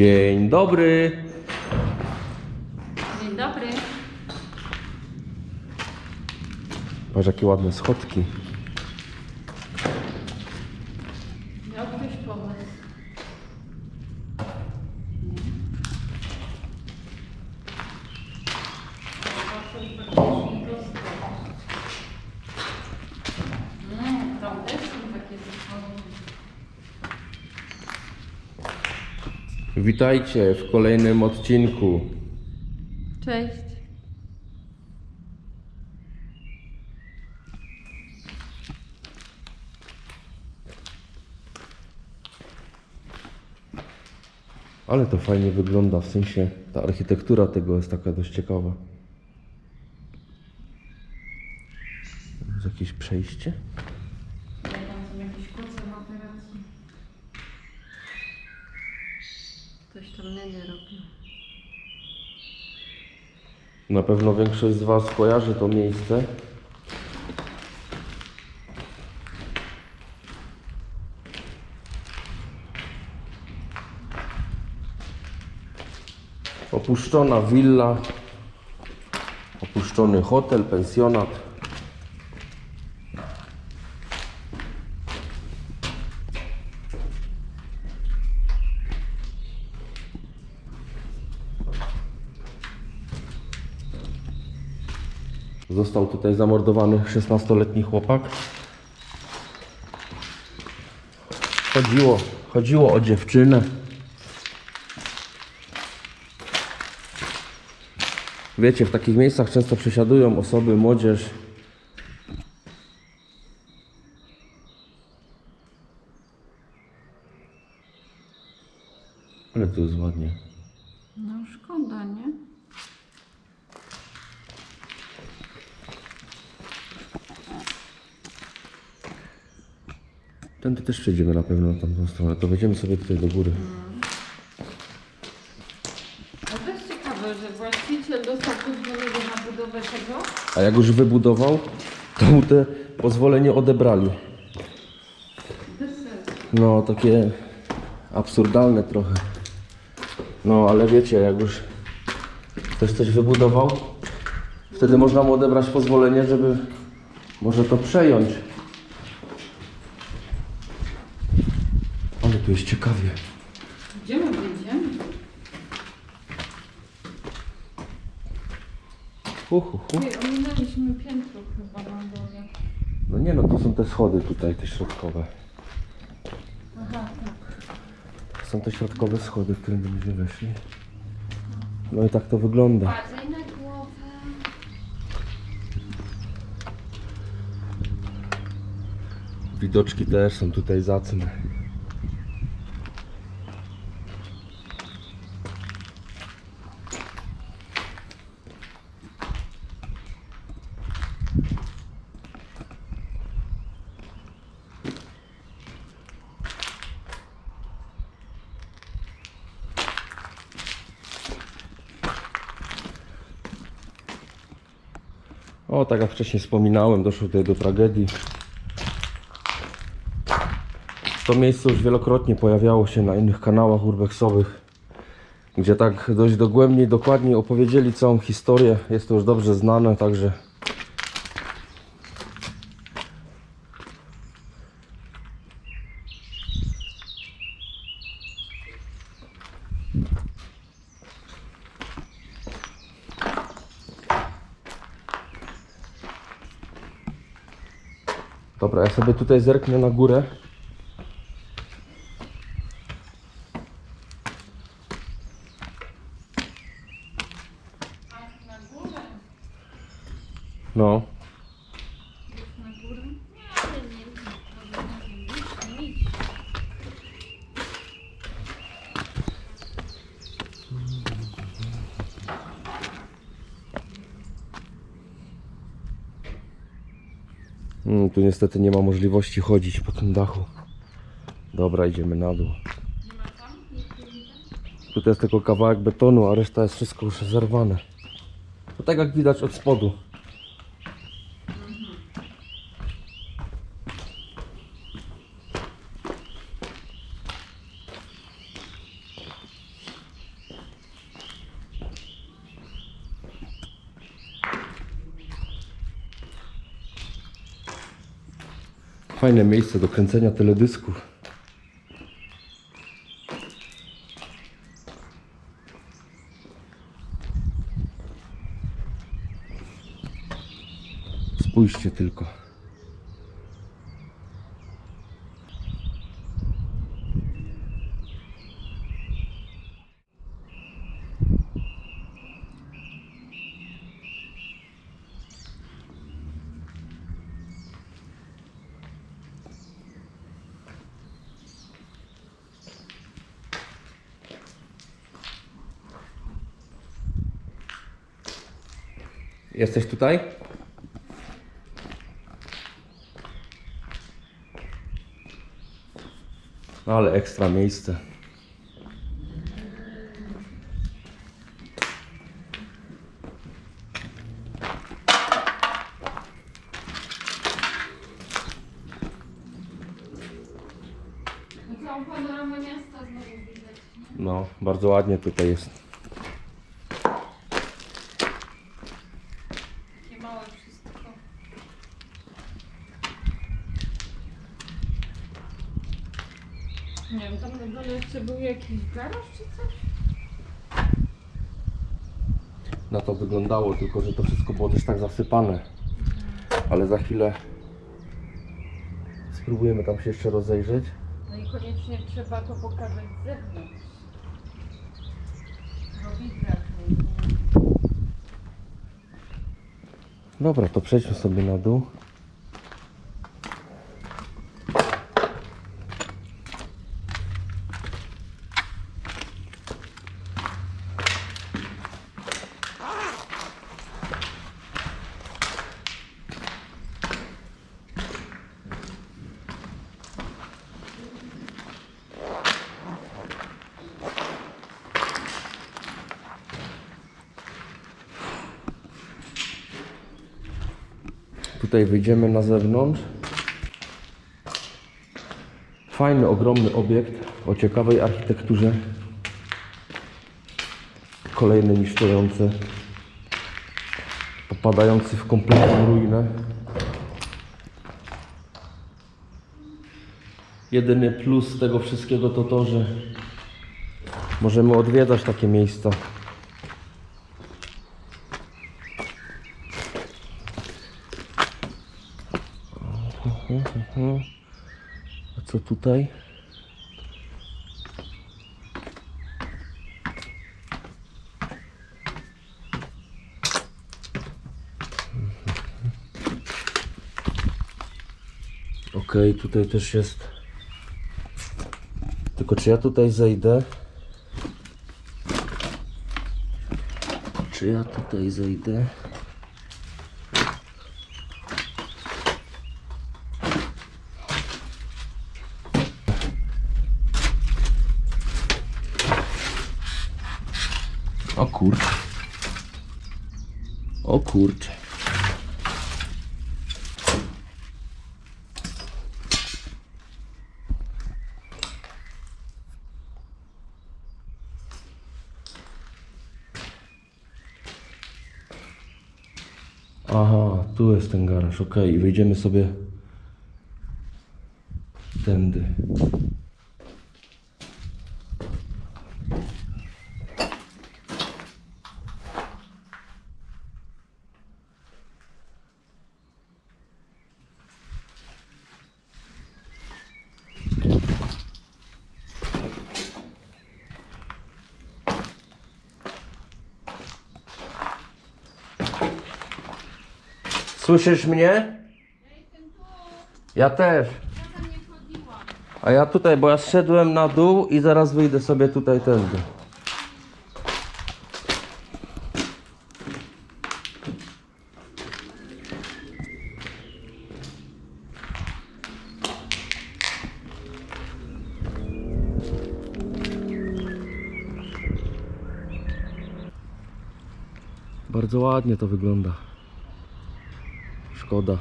Dzień dobry. Dzień dobry. Patrz jakie ładne schodki. Miał ktoś pomysł. Nie, tam też są takie schody. Witajcie w kolejnym odcinku. Cześć. Ale to fajnie wygląda, w sensie ta architektura tego jest taka dość ciekawa. Jest jakieś przejście? Ja tam są jakieś koce materacji. Coś tam neny robią. Na pewno większość z Was kojarzy to miejsce. Opuszczona willa, opuszczony hotel, pensjonat. Został tutaj zamordowany 16-letni chłopak. Chodziło, chodziło o dziewczynę. Wiecie, w takich miejscach często przesiadują osoby, młodzież. Ale tu jest ładnie. No szkoda, nie? Tędy też przejdziemy na pewno na tamtą stronę. To wejdziemy sobie tutaj do góry. A to jest ciekawe, że właściciel dostał pozwolenie na budowę tego. A jak już wybudował, to mu te pozwolenie odebrali. Bez sensu. No, takie absurdalne trochę. No, ale wiecie, jak już ktoś coś wybudował, wtedy można mu odebrać pozwolenie, żeby może to przejąć. Ale tu jest ciekawie. Gdzie my będziemy? Hu, hu, hu. Ej, ominęliśmy piętro chyba na dole. No nie no, to są te schody tutaj, te środkowe. Aha, tak. Są te środkowe schody, w którym będziemy weszli. No i tak to wygląda. Uważaj na głowę. Widoczki też są tutaj zacne. O, tak jak wcześniej wspominałem, doszło tutaj do tragedii. To miejsce już wielokrotnie pojawiało się na innych kanałach urbexowych, gdzie tak dość dogłębnie i dokładnie opowiedzieli całą historię. Jest to już dobrze znane, także Dobra, ja sobie tutaj zerknę na górę. No. Mm, tu niestety nie ma możliwości chodzić po tym dachu. Dobra, idziemy na dół. Tutaj jest tylko kawałek betonu, a reszta jest wszystko już zerwane. To tak jak widać od spodu. Fajne miejsce do kręcenia teledysków. Spójrzcie tylko. Jesteś tutaj? No ale ekstra miejsce. Widać. No, bardzo ładnie tutaj jest. Takie małe wszystko. Nie wiem, tam na dole jeszcze był jakiś garaż czy coś? Na to wyglądało, tylko że to wszystko było też tak zasypane. Ale za chwilę spróbujemy tam się jeszcze rozejrzeć. No i koniecznie trzeba to pokazać z zewnątrz. Wrażenie. Dobra, to przejdźmy sobie na dół. Tutaj wyjdziemy na zewnątrz. Fajny, ogromny obiekt o ciekawej architekturze. Kolejny niszczący, popadający w kompletną ruinę. Jedyny plus tego wszystkiego to to, że możemy odwiedzać takie miejsca. Tutaj? Okej, tutaj też jest. Tylko czy ja tutaj zejdę? Czy ja tutaj zejdę? O kurczę. O kurczę. Aha, tu jest ten garaż, ok, i wyjdziemy sobie tędy. Słyszysz mnie? Ja też. A ja tutaj, bo ja zszedłem na dół i zaraz wyjdę sobie tutaj tędy. Bardzo ładnie to wygląda. Szkoda.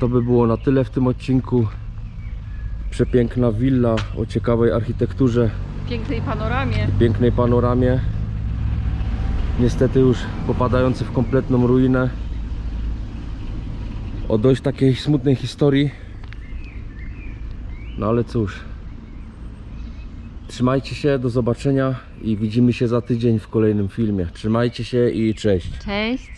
To by było na tyle w tym odcinku. Przepiękna willa o ciekawej architekturze, pięknej panoramie. pięknej panoramie. niestety już popadający w kompletną ruinę. O dość takiej smutnej historii. No ale cóż. Trzymajcie się, do zobaczenia i widzimy się za tydzień w kolejnym filmie. Trzymajcie się i cześć. Cześć.